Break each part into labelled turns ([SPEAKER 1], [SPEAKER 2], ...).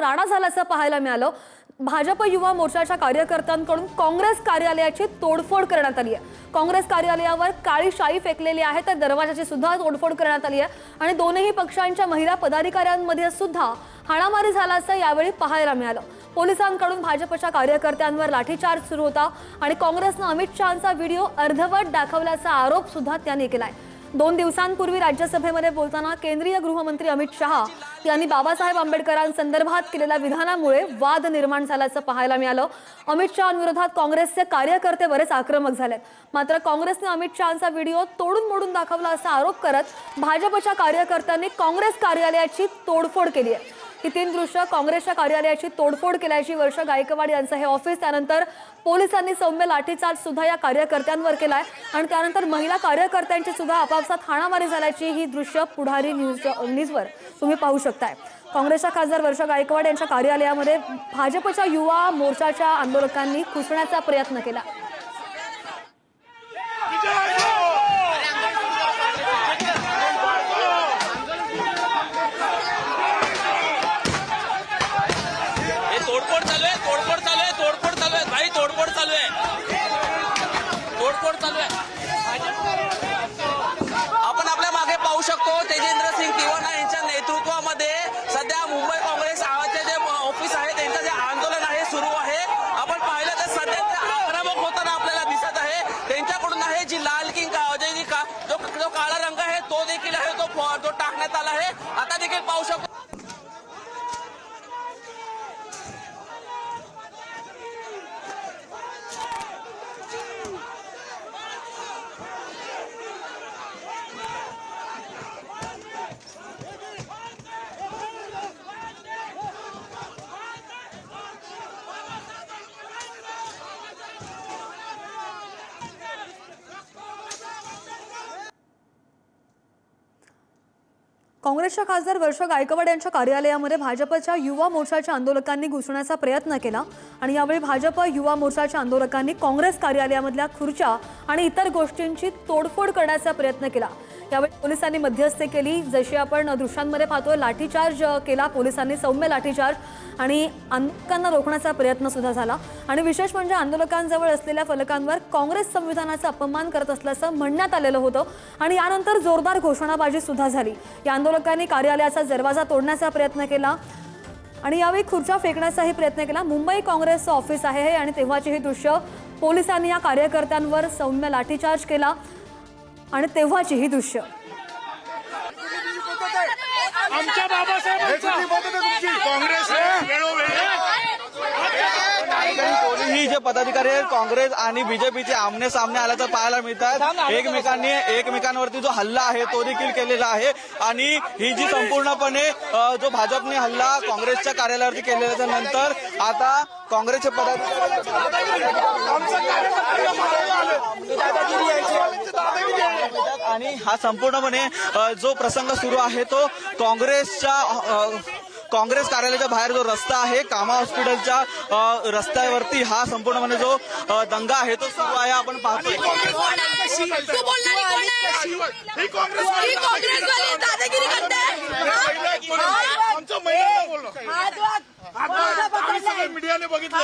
[SPEAKER 1] राडा झाल्याचं पाहायला मिळालं. भाजप युवा मोर्चाच्या कार्यकर्त्यांकडून काँग्रेस कार्यालयाची तोडफोड करण्यात आली आहे. काँग्रेस कार्यालयावर काळी शाई फेकलेली आहे तर दरवाजाची सुद्धा तोडफोड करण्यात आली आहे. आणि दोनही पक्षांच्या महिला पदाधिकाऱ्यांमध्ये सुद्धा हाणामारी झाल्याचं यावेळी पाहायला मिळालं. पोलिसांकडून भाजपच्या कार्यकर्त्यांवर लाठीचार्ज सुरू होता आणि काँग्रेसनं अमित शहाचा व्हिडिओ अर्धवट दाखवल्याचा आरोप सुद्धा त्यांनी केलाय. दोन दिवसांपूर्वी राज्यसभेमध्ये बोलताना केंद्रीय गृहमंत्री अमित शहा यांनी बाबासाहेब आंबेडकरांसंदर्भात केलेल्या विधानामुळे वाद निर्माण झाल्याचं पाहायला मिळालं. अमित शहाविरोधात काँग्रेसचे कार्यकर्ते बरेच आक्रमक झालेत. मात्र काँग्रेसने अमित शहाचा व्हिडिओ तोडून मोडून दाखवला असा आरोप करत भाजपच्या कार्यकर्त्यांनी काँग्रेस कार्यालयाची तोडफोड केली आहे. ही तीन दृश्य काँग्रेसच्या कार्यालयाची तोडफोड केल्याची वर्ष गायकवाड यांचं हे ऑफिस. त्यानंतर पोलिसांनी सौम्य लाठीचार्ज सुद्धा या कार्यकर्त्यांवर केलाय. आणि त्यानंतर महिला कार्यकर्त्यांची सुद्धा आपापसात हाणामारी झाल्याची ही दृश्य पुढारी न्यूज न्यूजवर तुम्ही पाहू शकताय. काँग्रेसच्या खासदार वर्षा गायकवाड यांच्या कार्यालयामध्ये भाजपच्या युवा मोर्चाच्या आंदोलकांनी खुसण्याचा प्रयत्न केला
[SPEAKER 2] हे तोडफोड चालू आहे तोडफोड चालू आहे तोडफोड चालू आहे भाई तोडफोड चालू आहे. तोडफोड चालू आहे? आपण आपल्या मागे पाहू शकतो तेजेंद्र सिंग तिवाना यांच्या नेतृत्वामध्ये सध्या मुंबई काँग्रेस आवाचे जे ऑफिस आहे त्यांचं जे आंदोलन आहे सुरू आहे. आपण पाहिलं तर सध्या ते आक्रमक होताना आपल्याला दिसत आहे. त्यांच्याकडून आहे जी लाल किंग जे जी का जो काळा रंग आहे तो देखील आहे तो तो टाकण्यात आला आहे. आता देखील पाहू शकतो
[SPEAKER 1] काँग्रेसच्या खासदार वर्षा गायकवाड यांच्या कार्यालयामध्ये भाजपच्या युवा मोर्चाच्या आंदोलकांनी घुसण्याचा प्रयत्न केला आणि यावेळी भाजप युवा मोर्चाच्या आंदोलकांनी काँग्रेस कार्यालयामधल्या खुर्च्या आणि इतर गोष्टींची तोडफोड करण्याचा प्रयत्न केला. यावेळी पोलिसांनी मध्यस्थी केली. जशी आपण दृश्यांमध्ये पाहतोय लाठीचार्ज केला पोलिसांनी सौम्य लाठीचार्ज आणि आंदोलकांना रोखण्याचा प्रयत्न सुद्धा झाला. आणि विशेष म्हणजे आंदोलकांजवळ असलेल्या फलकांवर काँग्रेस संविधानाचा अपमान करत असल्याचं म्हणण्यात आलेलं होतं आणि यानंतर जोरदार घोषणाबाजी सुद्धा झाली. या आंदोलकांनी कार्यालयाचा दरवाजा तोडण्याचा प्रयत्न केला आणि यावेळी खुर्च्या फेकण्याचाही प्रयत्न केला. मुंबई काँग्रेसचं ऑफिस आहे हे आणि तेव्हाचे हे दृश्य. पोलिसांनी या कार्यकर्त्यांवर सौम्य लाठीचार्ज केला. आणि तेव्हाची ही दृश्य.
[SPEAKER 3] आमच्या
[SPEAKER 4] कोणीही जे पदाधिकारी आहेत काँग्रेस आणि बीजेपीचे आमने सामने आल्याचं पाहायला मिळतात. एकमेकांनी एकमेकांवरती जो हल्ला आहे तो देखील केलेला आहे. आणि ही जी संपूर्णपणे जो भाजपने हल्ला काँग्रेसच्या कार्यालयावरती केलेल्या नंतर आता काँग्रेसचे पदाधिकारी आणि हा संपूर्णपणे जो प्रसंग सुरू आहे तो काँग्रेसच्या काँग्रेस कार्यालयाच्या बाहेर जो रस्ता आहे कामा हॉस्पिटलच्या रस्त्यावरती हा संपूर्णपणे जो दंगा आहे तो सुरू आहे. आपण पाहतोय.
[SPEAKER 5] मीडियाने बघितलं.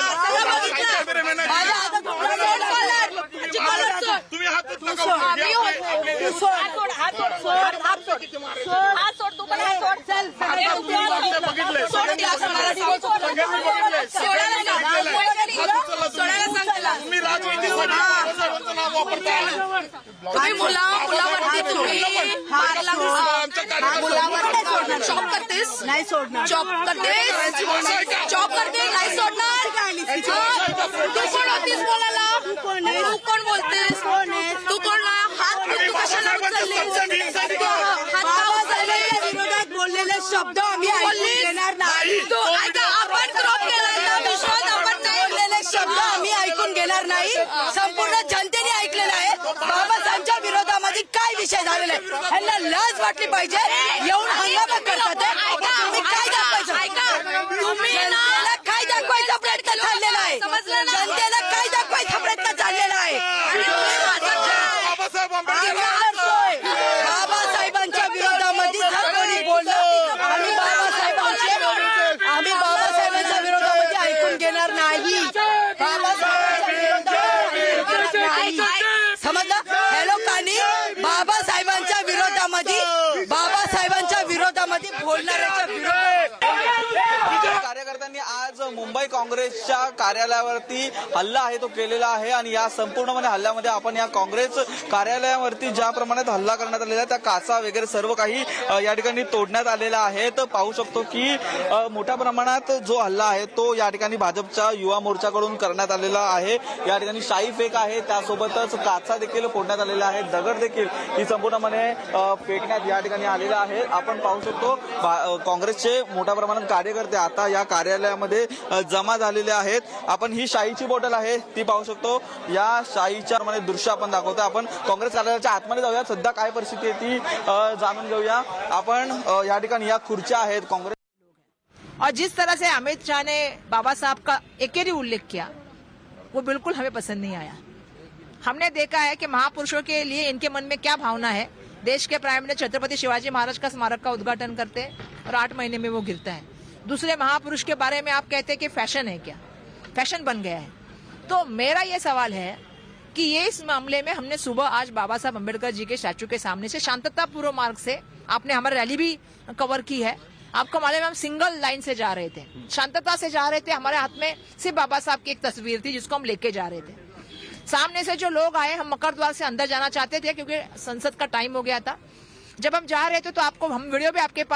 [SPEAKER 6] मुला मुलावरती तुम्ही मुलावर चॉप करतेस? नाही सोडणार. चॉप करतेस? चॉप करते? नाही सोडणार? तू कोण होतीस बोलायला? तू कोण बोलतेस? तू कोण हात तू कशाला उचलले? हात का? उचलले?
[SPEAKER 7] विरोधात बोललेले शब्द आम्ही ऐकून? घेणार नाही.
[SPEAKER 6] तू ऐका आपण क्रॉप केलाय ना विश्वास आपण नाही.
[SPEAKER 7] बोललेले शब्द आम्ही ऐकून घेणार नाही. संपूर्ण जनतेने ऐकलेलं आहे. बाबासाहेबांच्या विरोधामध्ये काय विषय झालेला आहे? वाटली पाहिजे? येऊन हंगामा करतात तुम्ही काय दाखवायचं? काय दाखवायचा प्रयत्न आहे? जनतेला काय दाखवायचा प्रयत्न आहे?
[SPEAKER 6] बाबासाहेबांच्या
[SPEAKER 5] विरोधामध्ये
[SPEAKER 7] आम्ही आम्ही बाबासाहेबांच्या विरोधामध्ये ऐकून घेणार नाही. बोलणाऱ्याच्या विरोधात
[SPEAKER 4] कार्यकर्त्यांनी आज आज मुंबई काँग्रेसच्या कार्यालयावरती हल्ला आहे तो केलेला आहे आणि या संपूर्णपणे हल्ल्यामध्ये आपण या काँग्रेस कार्यालयावरती ज्या प्रमाणात हल्ला करण्यात आलेला आहे त्या काचा वगैरे सर्व काही या ठिकाणी तोडण्यात आलेला आहे. तर पाहू शकतो की मोठ्या प्रमाणात जो हल्ला आहे तो या ठिकाणी भाजपच्या युवा मोर्चाकडून करण्यात आलेला आहे. या ठिकाणी शाई फेक आहे त्यासोबतच काचा देखील फोडण्यात आलेला आहे. दगड देखील ही संपूर्णपणे फेकण्यात या ठिकाणी आलेला आहे. आपण पाहू शकतो काँग्रेसचे मोठ्या प्रमाणात कार्यकर्ते आता या कार्यालयामध्ये जमा झालेले आहेत. आपण ही शाईची बॉटल आहे ती पाहू शकतो. या शाईच्या मध्ये दृश्य आपण दाखवतो आपण काँग्रेस कार्यालयाच्या आतमध्ये जाऊया सध्या काय परिस्थिती आहे ती जाणून घेऊया. आपण या ठिकाणी या खुर्च्या आहेत. काँग्रेस
[SPEAKER 8] और जिस तरह से अमित शाह ने बाबा साहब का एकेरी उल्लेख किया वो बिल्कुल हमें पसंद नहीं आया। हमने देखा है कि महापुरुषों के लिए इनके मन में क्या भावना है। देश के प्राइम मिनिस्टर छत्रपति शिवाजी महाराज का स्मारक का उद्घाटन करते और आठ महीने में वो गिरता है। दूसरे महापुरुष के बारे में आप कहते हैं कि फ़ैशन है क्या? फ़ैशन बन गया है। तो मेरा ये सवाल है कि ये इस मामले में हमने सुबह आज बाबा साहब अंबेडकर जी के स्टैचू के सामने से शांततापूर्व मार्ग से आपने हमारी रैली भी कवर की है। आपको मालूम है हम सिंगल लाइन से जा रहे थे। शांतता से जा रहे थे। हमारे हाथ में सिर्फ़ बाबा साहब की एक तस्वीर थी जिसको हम लेके जा रहे थे। सामने से जो लोग आए, हम मकर द्वार से अंदर जाना चाहते थे क्योंकि संसद का टाइम हो गया था। जब हम जा रहे थे तो आपको, हम वीडियो भी आपके पास